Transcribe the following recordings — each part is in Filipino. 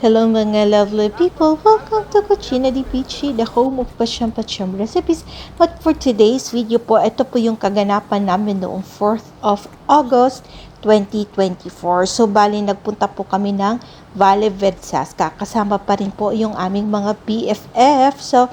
Hello mga lovely people! Welcome to Cucina di Pichi, the home of Pasyam recipes. But for today's video po, ito po yung kaganapan namin noong 4th of August 2024. So bali nagpunta po kami ng Valle Versas. Kasama pa rin po yung aming mga BFF. So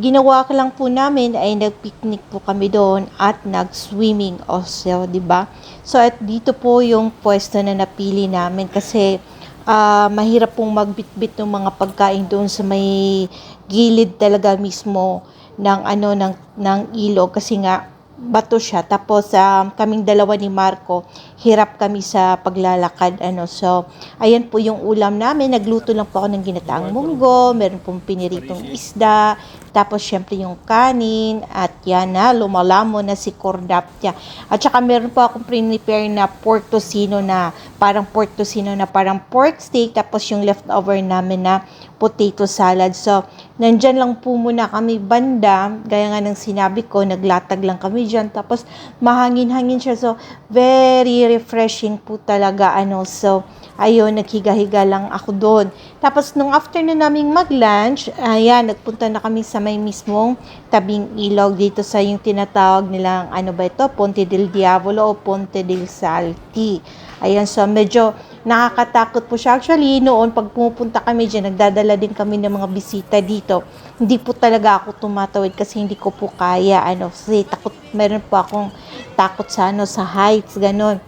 ginawa ko lang po namin ay nagpicnic po kami doon at nag-swimming also, di ba? So at dito po yung pwesto na napili namin kasi ah, mahirap pong magbitbit ng mga pagkain doon sa may gilid talaga mismo ng ano ng ng ilog kasi nga bato siya. Tapos um, kaming dalawa ni Marco hirap kami sa paglalakad ano so ayan po yung ulam namin nagluto lang po ako ng ginataang munggo meron pong piniritong isda tapos syempre yung kanin at yan na lumalamo na si Cordaptia at saka meron po akong prepare na pork tocino na parang pork tocino na parang pork steak tapos yung leftover namin na potato salad. So, nandyan lang po muna kami banda. Gaya nga ng sinabi ko, naglatag lang kami dyan. Tapos, mahangin-hangin siya. So, very refreshing po talaga. Ano. So, ayun, naghiga-higa lang ako doon. Tapos, nung afternoon naming mag-lunch, ayan, nagpunta na kami sa may mismong tabing ilog dito sa yung tinatawag nilang, ano ba ito, Ponte del Diavolo o Ponte del Salti. Ayan, so medyo nakakatakot po siya. Actually, noon, pag pumupunta kami dyan, nagdadala din kami ng mga bisita dito. Hindi po talaga ako tumatawid kasi hindi ko po kaya. Ano, kasi takot, meron po akong takot sa, ano, sa heights, ganon.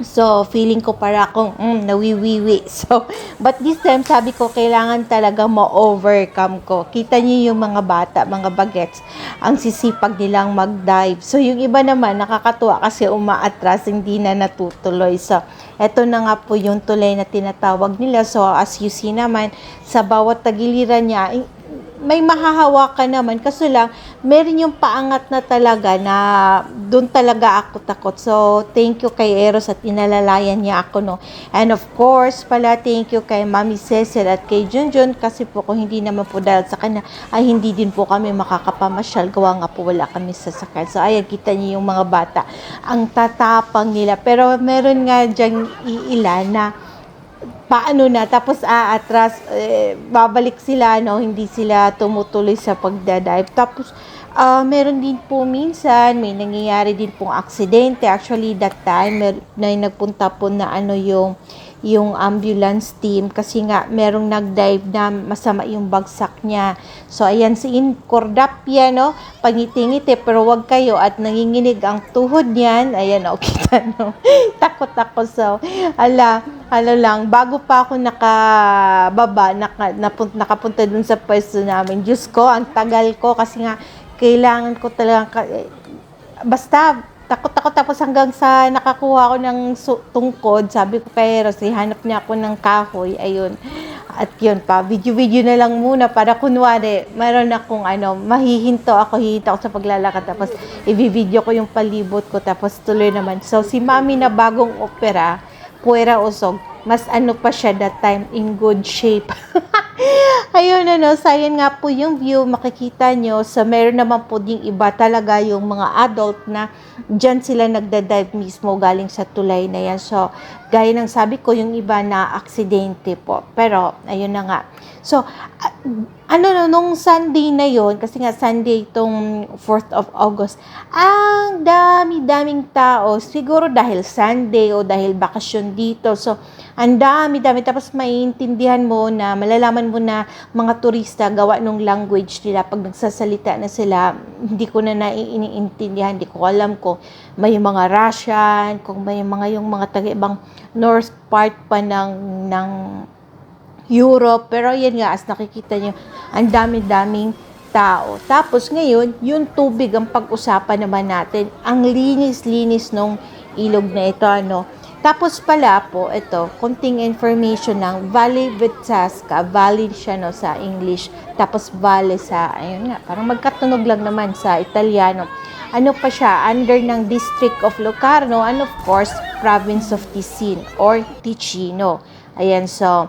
So, feeling ko para akong mm, nawiwiwi. So, but this time, sabi ko, kailangan talaga ma-overcome ko. Kita niyo yung mga bata, mga bagets, ang sisipag nilang mag-dive. So, yung iba naman, nakakatuwa kasi umaatras, hindi na natutuloy. So, eto na nga po yung tulay na tinatawag nila. So, as you see naman, sa bawat tagiliran niya, may mahahawakan naman kasi lang meron yung paangat na talaga na doon talaga ako takot. So, thank you kay Eros at inalalayan niya ako, no. And of course, pala thank you kay Mami Cecil at kay Junjun kasi po kung hindi naman po dahil sa kanya, ay hindi din po kami makakapamasyal. Gawa nga po wala kami sa sakay. So, ayan, kita niyo yung mga bata. Ang tatapang nila. Pero meron nga dyan iilan na paano na tapos aatras eh, babalik sila no hindi sila tumutuloy sa pagdadive tapos ah, meron din po minsan may nangyayari din pong aksidente actually that time mer- na nagpunta po na ano yung yung ambulance team kasi nga merong nag-dive na masama yung bagsak niya. So ayan si Incordapia no, pangiti-ngiti pero wag kayo at nanginginig ang tuhod niyan. Ayan o, kita no. Takot ako so ala, ano lang, bago pa ako nakababa, naka, napun, nakapunta dun sa pwesto namin. Diyos ko, ang tagal ko kasi nga kailangan ko talaga basta takot-takot tapos hanggang sa nakakuha ko ng tungkod, sabi ko kay Eros, hanap niya ako ng kahoy, ayun. At yun pa, video-video na lang muna para kunwari, mayroon akong ano, mahihinto ako, hihinto ako sa paglalakad, tapos i-video ko yung palibot ko, tapos tuloy naman. So, si Mami na bagong opera, Puera Usog, mas ano pa siya that time, in good shape. Ayun ano, sayang nga po yung view, makikita nyo. So, meron naman po ding iba talaga yung mga adult na dyan sila nagda-dive mismo galing sa tulay na yan. So, gaya ng sabi ko, yung iba na aksidente po. Pero, ayun na nga. So, ano no, nung Sunday na yon kasi nga Sunday itong 4th of August, ang dami-daming tao. Siguro dahil Sunday o dahil bakasyon dito. So, ang dami-dami. Tapos maiintindihan mo na, malalaman mo na mga turista gawa nung language nila. Pag nagsasalita na sila, hindi ko na naiintindihan. Hindi ko alam kung may mga Russian, kung may mga yung mga taga-ibang north part pa ng, ng Europe. Pero yan nga, as nakikita nyo, ang dami-daming tao. Tapos ngayon, yung tubig ang pag-usapan naman natin. Ang linis-linis nung ilog na ito, ano. Tapos pala po, ito, konting information ng Valley Vetasca. Valley siya, no, sa English. Tapos Valle sa, ayun nga, parang magkatunog lang naman sa Italiano. Ano pa siya, under ng District of Locarno, and of course, Province of Ticino or Ticino. Ayan, so,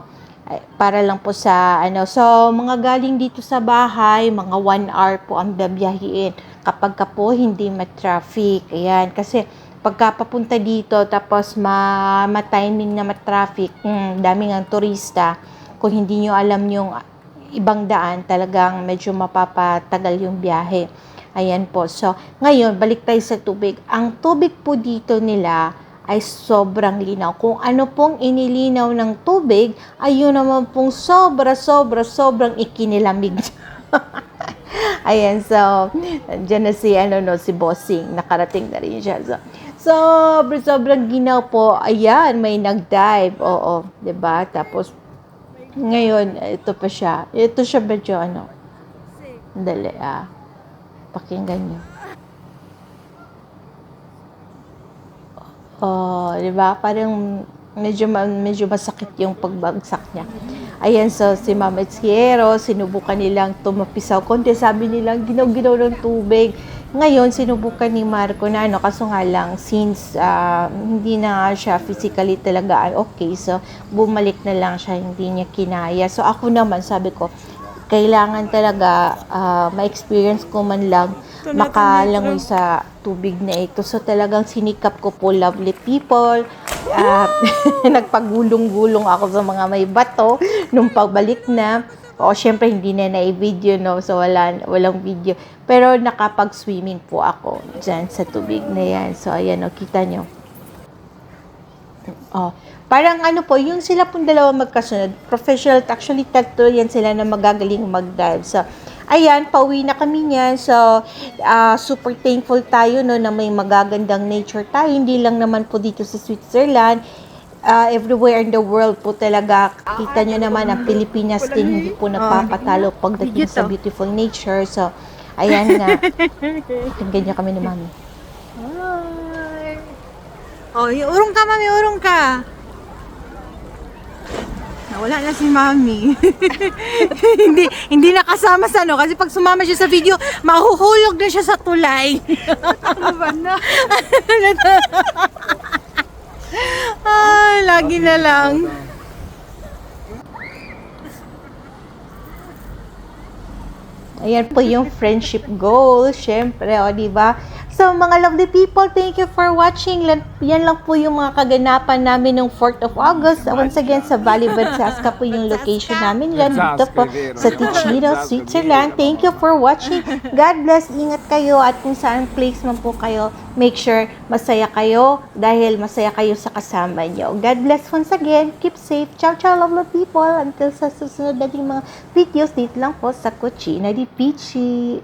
para lang po sa ano. So, mga galing dito sa bahay, mga 1 hour po ang babiyahiin kapag ka po hindi ma-traffic. Ayan, kasi pagka papunta dito tapos ma, ma-timing na ma-traffic, hmm, daming ang turista, kung hindi nyo alam yung ibang daan, talagang medyo mapapatagal yung biyahe. Ayan po. So, ngayon, balik tayo sa tubig. Ang tubig po dito nila ay sobrang linaw. Kung ano pong inilinaw ng tubig, ayun naman pong sobra, sobra, sobrang ikinilamig. Ayan, so, dyan na si, ano, no, si Bossing. Nakarating na rin siya. So, sobra, sobrang ginaw po. Ayan, may nag-dive. Oo, ba Tapos, ngayon, ito pa siya. Ito siya medyo, ano, dali, ah. Pakinggan niyo. Oh, 'di ba? Parang medyo medyo masakit yung pagbagsak niya. Ayan, so si Mama Etziero, sinubukan nilang tumapisaw konti. Sabi nilang ginaw-ginaw ng tubig. Ngayon, sinubukan ni Marco na ano, kaso nga lang, since ah, hindi na siya physically talaga ay okay, so bumalik na lang siya, hindi niya kinaya. So ako naman, sabi ko, kailangan talaga ah, ma-experience ko man lang makalangoy sa tubig na ito. So talagang sinikap ko po lovely people. Ah, nagpagulong-gulong ako sa mga may bato nung pagbalik na. O syempre hindi na na-video no, so wala walang video. Pero nakapag-swimming po ako diyan sa tubig na yan. So ayan o, kita nyo. Oh, parang ano po, yung sila pong dalawa magkasunod, professional, actually tatlo yan sila na magagaling mag-dive. So, ayan, pauwi na kami niyan. So, ah, super thankful tayo no, na may magagandang nature tayo. Hindi lang naman po dito sa Switzerland. Ah, everywhere in the world po talaga. Kita nyo naman, ang Pilipinas din hindi po napapatalo pagdating sa beautiful nature. So, ayan nga. Tingnan niyo kami ni Mami. Hi. Oh, yung urong ka, mami, urong ka. Nawala na si mami. hindi hindi nakasama sa ano kasi pag sumama siya sa video, mahuhulog na siya sa tulay. na. ah, lagi na lang. Ayan po yung friendship goal, syempre, o di ba? So, mga lovely people, thank you for watching. Yan lang po yung mga kaganapan namin ng 4th of August. Once again, sa Valley Bersaska po yung location namin yan. Dito po sa Ticino, Switzerland. Thank you for watching. God bless. Ingat kayo at kung saan place man po kayo, make sure masaya kayo dahil masaya kayo sa kasama nyo. God bless once again. Keep safe. Ciao, ciao, lovely people. Until sa susunod nating mga videos, dito lang po sa Cucina di Pichi.